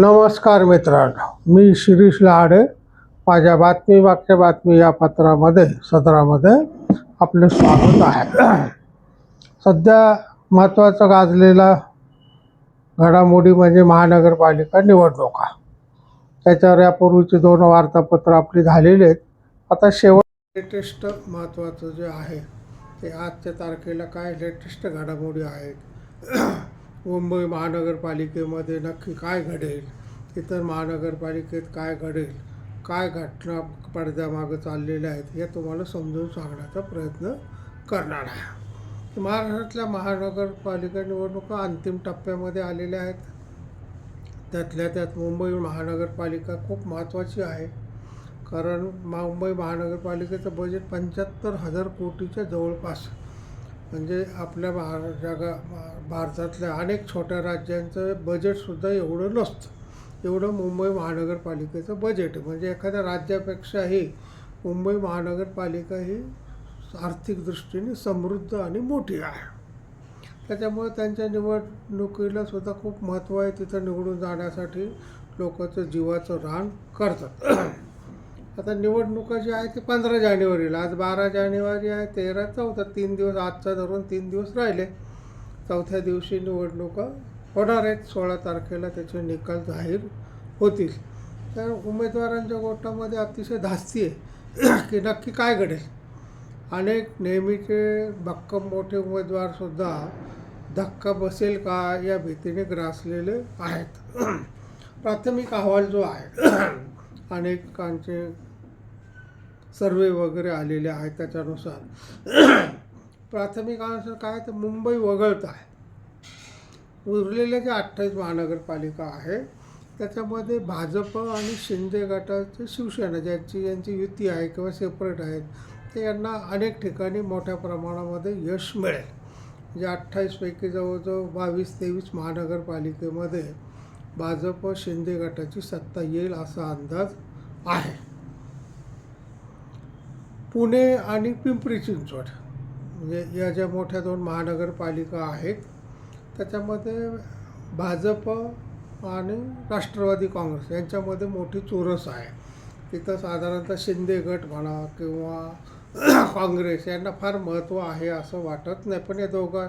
नमस्कार मित्रांनो मी शिरीष लहाडे माझ्या बातमी वाक्य बातमी या पत्रामध्ये सदरामध्ये आपले स्वागत आहे. सध्या महत्त्वाचा गाजलेला घडामोडी म्हणजे महानगरपालिका निवडणुका त्याच्यावर यापूर्वीची दोन वार्तापत्र आपली झालेली आहेत. आता शेवट लेटेस्ट महत्त्वाचं जे आहे ते आजच्या तारखेला काय लेटेस्ट घडामोडी आहेत? मुंबई महानगरपालिकेमध्ये नक्की काय घडेल? इतर महानगरपालिकेत काय घडेल? काय घटना पडद्यामागं चाललेल्या आहेत हे तुम्हाला समजून सांगण्याचा प्रयत्न करणार आहे. महाराष्ट्रातल्या महानगरपालिका निवडणुका अंतिम टप्प्यामध्ये आलेल्या आहेत. त्यातल्या त्यात मुंबई महानगरपालिका खूप महत्त्वाची आहे. कारण मुंबई महानगरपालिकेचं बजेट पंच्याहत्तर हजार कोटीच्या जवळपास म्हणजे आपल्या भार जगा भारतातल्या अनेक छोट्या राज्यांचं बजेटसुद्धा एवढं नसतं. एवढं मुंबई महानगरपालिकेचं बजेट म्हणजे एखाद्या राज्यापेक्षाही मुंबई महानगरपालिका ही आर्थिक दृष्टीने समृद्ध आणि मोठी आहे. त्याच्यामुळे त्यांच्या निवडणुकीला सुद्धा खूप महत्त्व आहे. तिथं निवडून जाण्यासाठी लोकांचं जीवाचं रान करतात. आता निवडणुका जी आहे ती पंधरा जानेवारीला. आज बारा जानेवारी आहे तेरा चौथा तीन दिवस आजचा धरून तीन दिवस राहिले. चौथ्या दिवशी निवडणुका होणार आहेत. सोळा तारखेला त्याचे निकाल जाहीर होतील. तर उमेदवारांच्या गोटामध्ये अतिशय धास्ती आहे की नक्की काय घडेल. अनेक नेहमीचे भक्कम मोठे उमेदवारसुद्धा धक्का बसेल का या भीतीने ग्रासलेले आहेत. प्राथमिक अहवाल जो आहे अनेकांचे सर्वे वगैरे आलेले आहेत त्याच्यानुसार. प्राथमिक अनुसार काय तर मुंबई वगळत आहे. उरलेल्या जे अठ्ठावीस महानगरपालिका आहे त्याच्यामध्ये भाजप आणि शिंदे गटाचे शिवसेना ज्यांची यांची युती आहे किंवा सेपरेट आहेत ते यांना अनेक ठिकाणी मोठ्या प्रमाणामध्ये यश मिळेल. म्हणजे अठ्ठावीसपैकी जवळजवळ बावीस तेवीस महानगरपालिकेमध्ये भाजप शिंदे गटाची सत्ता येईल असा अंदाज आहे. पुणे आणि पिंपरी चिंचवड म्हणजे या ज्या मोठ्या दोन महानगरपालिका आहेत त्याच्यामध्ये भाजप आणि राष्ट्रवादी काँग्रेस यांच्यामध्ये मोठी चोरस आहे. तिथं साधारणतः शिंदे गट म्हणा किंवा काँग्रेस यांना फार महत्त्व आहे असं वाटत नाही. पण या दोघां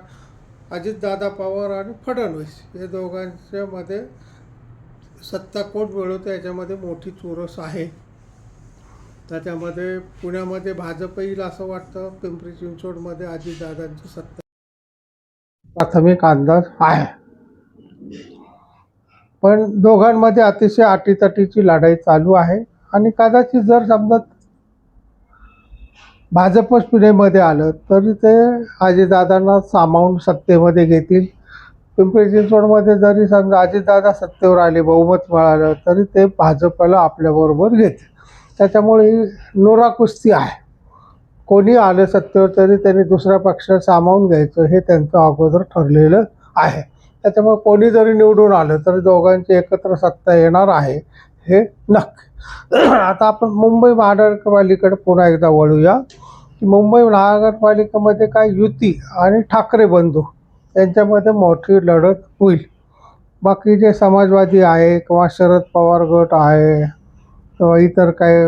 अजितदादा पवार आणि फडणवीस या दोघांच्यामध्ये सत्ता कोण मिळवते याच्यामध्ये मोठी चोरस आहे. त्याच्यामध्ये पुण्यामध्ये भाजप येईल असं वाटतं पिंपरी चिंचवडमध्ये अजितदादांची सत्ता. प्राथमिक अंदाज आहे. पण दोघांमध्ये अतिशय अटीतटीची लढाई चालू आहे. आणि कदाचित जर समजा भाजपच पुणेमध्ये आलं तरी ते अजितदादांना सामावून सत्तेमध्ये घेतील. पिंपरी चिंचवडमध्ये जरी समजा अजितदादा सत्तेवर आले बहुमत मिळालं तरी ते भाजपला आपल्याबरोबर घेतील. त्याच्यामुळे ही नोरा कुस्ती आहे. कोणी आलं सत्तेवर तरी त्यांनी दुसऱ्या पक्षाला सामावून घ्यायचं हे त्यांचं अगोदर ठरलेलं आहे. त्याच्यामुळे कोणी जरी निवडून आलं तरी दोघांची एकत्र सत्ता येणार आहे हे नक्की. आता आपण मुंबई महानगरपालिकेकडे पुन्हा एकदा वळूया. की मुंबई महानगरपालिकेमध्ये काय युती आणि ठाकरे बंधू यांच्यामध्ये मोठी लढत होईल. बाकी जे समाजवादी आहे किंवा शरद पवार गट आहे इतर काही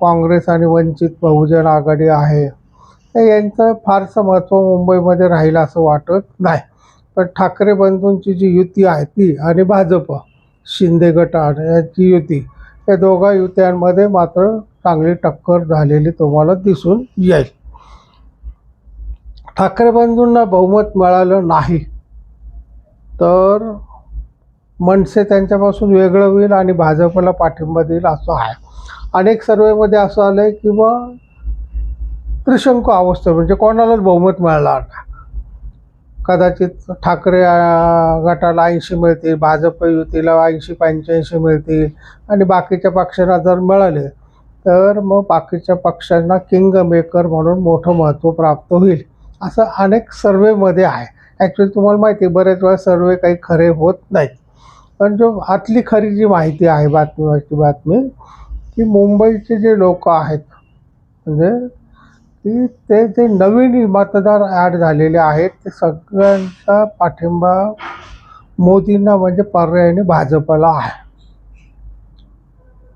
काँग्रेस आणि वंचित बहुजन आघाडी आहे यांचं फारसं महत्त्व मुंबईमध्ये राहील असं वाटत नाही. पण ठाकरे बंधूंची जी युती आहे ती आणि भाजप शिंदे गट आणि यांची युती या दोघा युत्यांमध्ये मात्र चांगली टक्कर झालेली तुम्हाला दिसून येईल. ठाकरे बंधूंना बहुमत मिळालं नाही तर मनसे त्यांच्यापासून वेगळं होईल आणि भाजपला पाठिंबा देईल असं आहे. अनेक सर्वेमध्ये असं आलं आहे की बा त्रिशंकू अवस्था म्हणजे कोणालाच बहुमत मिळणार नाही. कदाचित ठाकरे गटाला ऐंशी मिळतील भाजप युतीला ऐंशी पंच्याऐंशी मिळतील आणि बाकीच्या पक्षांना जर मिळाले तर मग बाकीच्या पक्षांना किंग मेकर म्हणून मोठं महत्त्व प्राप्त होईल. असं अनेक सर्वेमध्ये आहे. ॲक्च्युली तुम्हाला माहिती बरेच वेळा सर्वे काही खरे होत नाहीत. पण जो आतली खरी जी माहिती आहे बातमीची बातमी की मुंबईचे जे लोक आहेत म्हणजे की ते जे नवीन मतदार ॲड झालेले आहेत ते सगळ्यांचा पाठिंबा मोदींना म्हणजे पर्यायाने भाजपला आहे.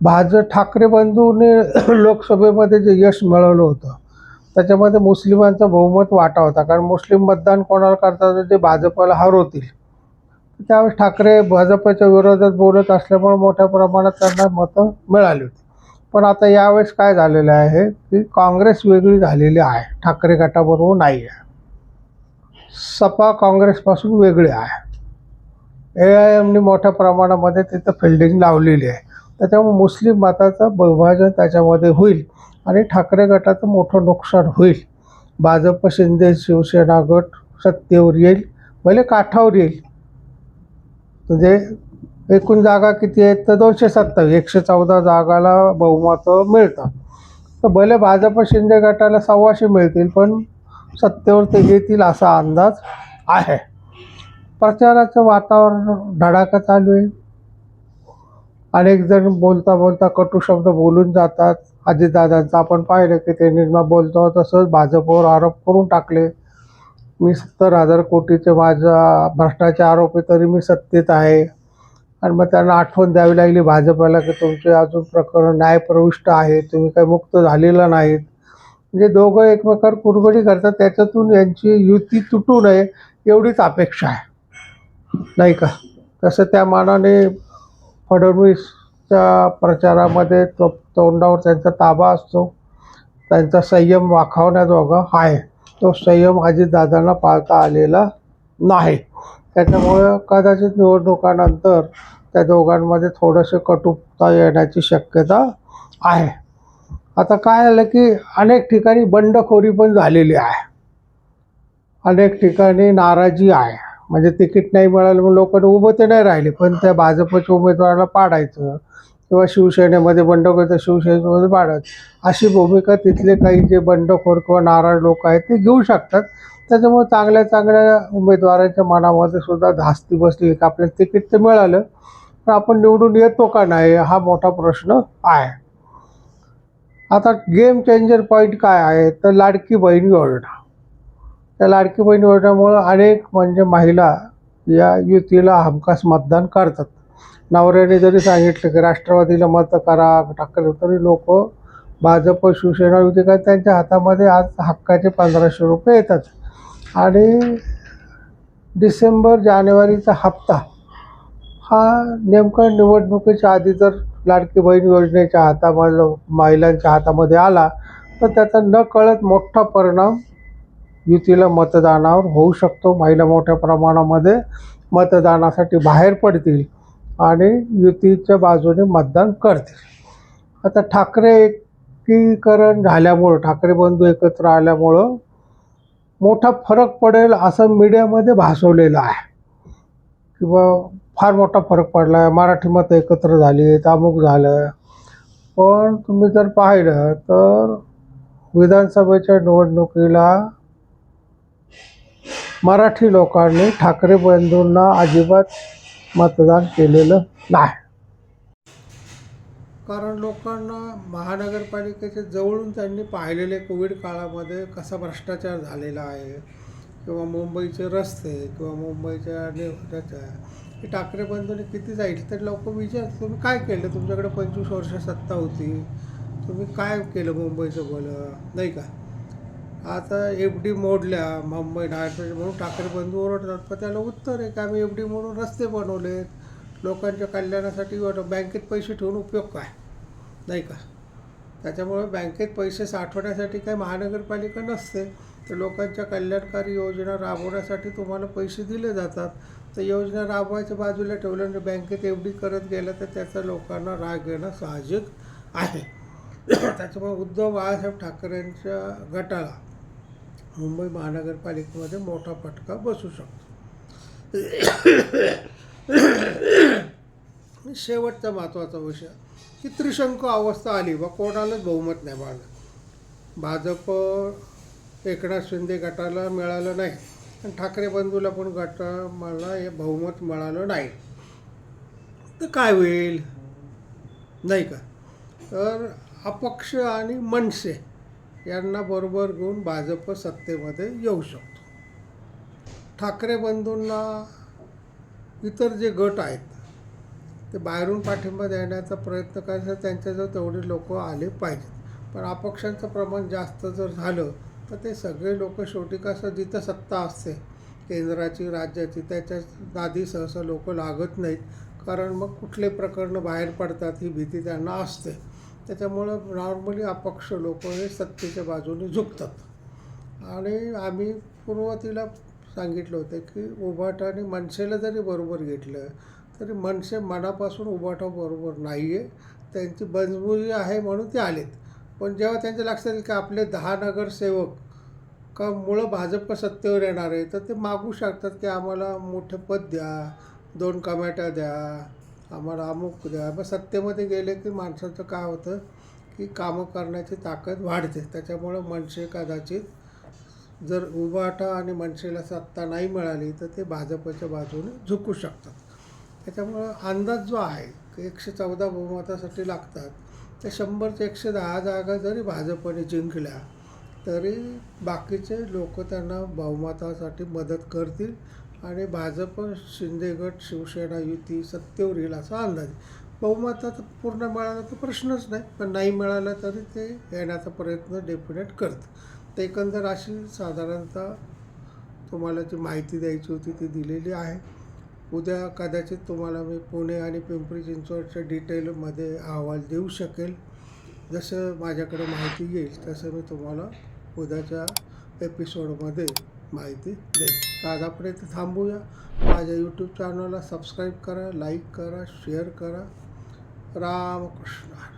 भाजप ठाकरे बंधूने लोकसभेमध्ये जे यश मिळवलं होतं त्याच्यामध्ये मुस्लिमांचा बहुमत वाटा होता कारण मुस्लिम मतदान कोणाला करतात जे भाजपला हरवतील. त्यावेळेस ठाकरे भाजपच्या विरोधात बोलत असल्यामुळे मोठ्या प्रमाणात त्यांना मतं मिळाली होती. पण आता यावेळेस काय झालेलं आहे की काँग्रेस वेगळी झालेली आहे. ठाकरे गटाबरोबर नाही आहे सपा काँग्रेसपासून वेगळी आहे. ए आय एमने मोठ्या प्रमाणामध्ये तिथं फिल्डिंग लावलेली आहे. त्याच्यामुळे मुस्लिम मताचं विभाजन त्याच्यामध्ये होईल आणि ठाकरे गटाचं मोठं नुकसान होईल. भाजप शिंदे शिवसेना गट सत्तेवर येईल. भले काठावर येईल. म्हणजे एकूण जागा किती आहेत तर दोनशे सत्तावीस एकशे चौदा जागाला बहुमत मिळतं. तर भले भाजप शिंदे गटाला सव्वाशे मिळतील पण सत्तेवर ते येतील असा अंदाज आहे. प्रचाराचं वातावरण धडाका चालू आहे. अनेक जण बोलता बोलता कटू शब्द बोलून जातात. अजितदादांचं आपण पाहिलं की ते निर्मा बोलतो तसंच भाजपवर आरोप करून टाकले. मी सत्तर हजार कोटीचे माझा भ्रष्टाचार आरोप आहे तरी मी सत्तेत आहे. आणि मग त्यांना आठवण द्यावी लागली भाजपला की तुमचे अजून प्रकरण न्यायप्रविष्ट आहे तुम्ही काही मुक्त झालेलं नाहीत. म्हणजे दोघं एकमेकांवर कुरगडी करतात त्याच्यातून यांची युती तुटू नये एवढीच अपेक्षा आहे. नाही का? तसं त्या मानाने फडणवीसच्या प्रचारामध्ये तो तोंडावर त्यांचा ताबा असतो त्यांचा संयम वाखावण्याजोगा आहे तो संयम अजितदादांना पाळता आलेला नाही. त्याच्यामुळं कदाचित निवडणुकानंतर त्या दोघांमध्ये थोडंसं कटुपता येण्याची शक्यता आहे. आता काय झालं की अनेक ठिकाणी बंडखोरी पण झालेली आहे. अनेक ठिकाणी नाराजी आहे. म्हणजे तिकीट नाही मिळालं मग लोकांनी उभं ते नाही राहिले पण त्या भाजपच्या उमेदवाराला पाडायचं किंवा शिवसेनेमध्ये बंडखोर तर शिवसेनेमध्ये पाडत. अशी भूमिका तिथले काही जे बंडखोर किंवा नाराज लोक आहेत ते घेऊ शकतात. त्याच्यामुळे चांगल्या चांगल्या उमेदवारांच्या मनामध्ये सुद्धा धास्ती बसली. का आपल्याला तिकीट तर मिळालं पण आपण निवडून येतो का नाही हा मोठा प्रश्न आहे. आता गेम चेंजर पॉईंट काय आहे? तर लाडकी बहीण योजना. त्या लाडकी बहीण योजनेमुळं अनेक म्हणजे महिला या युतीला हमखास मतदान करतात. नवऱ्याने जरी सांगितलं की राष्ट्रवादीला मत करा ठाकरे तरी लोक भाजप शिवसेना युती काय त्यांच्या हातामध्ये आज हक्काचे पंधराशे रुपये येतात. आणि डिसेंबर जानेवारीचा हप्ता हा नेमका निवडणुकीच्या आधी जर लाडकी बहीण योजनेच्या हातामध्ये महिलांच्या हातामध्ये आला तर त्याचा न कळत मोठा परिणाम युतीला मतदानावर होऊ शकतो. महिला मोठ्या प्रमाणामध्ये मतदानासाठी बाहेर पडतील. आणि युतीच्या बाजूने मतदान करतील. आता ठाकरे एकीकरण झाल्यामुळं ठाकरे बंधू एकत्र आल्यामुळं मोठा फरक पडेल असं मीडियामध्ये भासवलेलं आहे. किंवा फार मोठा फरक पडला आहे. मराठी मतं एकत्र झाली अमुक झालं. पण तुम्ही जर पाहिलं तर विधानसभेच्या निवडणुकीला मराठी लोकांनी ठाकरे बंधूंना अजिबात मतदान केलेलं नाही. कारण लोकांना महानगरपालिकेचे जवळून त्यांनी पाहिलेले कोविड काळामध्ये कसा भ्रष्टाचार झालेला आहे किंवा मुंबईचे रस्ते किंवा मुंबईच्या ने- त्याच्या हे ठाकरे बंधूने किती जाईल तर लोक विचार तुम्ही काय केलं? तुमच्याकडे पंचवीस वर्ष सत्ता होती तुम्ही काय केलं मुंबईचं बोलं नाही का? आता एफ डी मोडल्या मुंबई नागपूर म्हणून ठाकरे बंधू ओरडतात पण त्याला उत्तर आहे की आम्ही एफ डी मोडून रस्ते बनवलेत. लोकांच्या कल्याणासाठी बँकेत पैसे ठेवून उपयोग काय? नाही का? त्याच्यामुळे बँकेत पैसे साठवण्यासाठी काही महानगरपालिका नसते. तर लोकांच्या कल्याणकारी योजना राबवण्यासाठी तुम्हाला पैसे दिले जातात. तर योजना राबवायच्या बाजूला ठेवलं आणि बँकेत एफ डी करत गेलं तर त्याचा लोकांना राग येणं साहजिक आहे. त्याच्यामुळे उद्धव बाळासाहेब ठाकरेंच्या गटाला मुंबई महानगरपालिकेमध्ये मोठा फटका बसू शकतो. शेवटचा महत्त्वाचा विषय की त्रिशंकू अवस्था आली व कोणालाच बहुमत नाही मिळालं. भाजप एकनाथ शिंदे गटाला मिळालं नाही आणि ठाकरे बंधूला पण गट मला हे बहुमत मिळालं नाही. तर काय होईल? नाही का? तर अपक्ष आणि मनसे यांना बरोबर घेऊन भाजप सत्तेमध्ये येऊ शकतो. ठाकरे बंधूंना इतर जे गट आहेत ते बाहेरून पाठिंबा देण्याचा प्रयत्न करायचा त्यांच्याजवळ तेवढे लोक आले पाहिजेत. पण अपक्षांचं प्रमाण जास्त जर झालं तर ते सगळे लोक शेवटी कसं जिथं सत्ता असते केंद्राची राज्याची त्याच्या नादी सहसा लोक लागत नाहीत. कारण मग कुठले प्रकरणं बाहेर पडतात ही भीती त्यांना असते. त्याच्यामुळं नॉर्मली अपक्ष लोक हे सत्तेच्या बाजूने झुकतात. आणि आम्ही सुरुवातीला सांगितलं होतं की उभाटाने आणि मनसेला जरी बरोबर घेतलं तरी मनसे मनापासून उभाटा बरोबर नाही आहे त्यांची बंजबुरी आहे म्हणून ते आलेत. पण जेव्हा त्यांच्या लक्षात येईल की आपले दहा नगरसेवक का मुळं भाजप सत्तेवर येणार आहे तर ते मागू शकतात की आम्हाला मोठं पद द्या दोन कमॅट्या द्या आम्हाला अमुक द्या. मग सत्तेमध्ये गेले की माणसाचं काय होतं की कामं करण्याची ताकद वाढते. त्याच्यामुळं मनसे कदाचित जर उभाटा आणि मनसेला सत्ता नाही मिळाली तर ते भाजपच्या बाजूने झुकू शकतात. त्याच्यामुळं अंदाज जो आहे की एकशे चौदा बहुमतासाठी लागतात. ते शंभरचे एकशे दहा जागा जरी भाजपने जिंकल्या तरी बाकीचे लोक त्यांना बहुमतासाठी मदत करतील आणि भाजप शिंदेगड शिवसेना युती सत्तेवर येईल असा अंदाज बहुमत बहुमतात पूर्ण मिळाला तर प्रश्नच नाही पण नाही मिळाला तरी ते येण्याचा प्रयत्न डेफिनेट करतं. तर एकंदर अशी साधारणतः तुम्हाला जी माहिती द्यायची होती ती दिलेली आहे. उद्या कदाचित तुम्हाला मी पुणे आणि पिंपरी चिंचवडच्या डिटेलमध्ये अहवाल देऊ शकेल. जसं माझ्याकडे माहिती येईल तसं मी तुम्हाला उद्याच्या एपिसोडमध्ये माहिती देईल आज आपण इथे थांबूया. माझ्या यूट्यूब चॅनलला सबस्क्राईब करा लाईक करा शेअर करा. रामकृष्ण.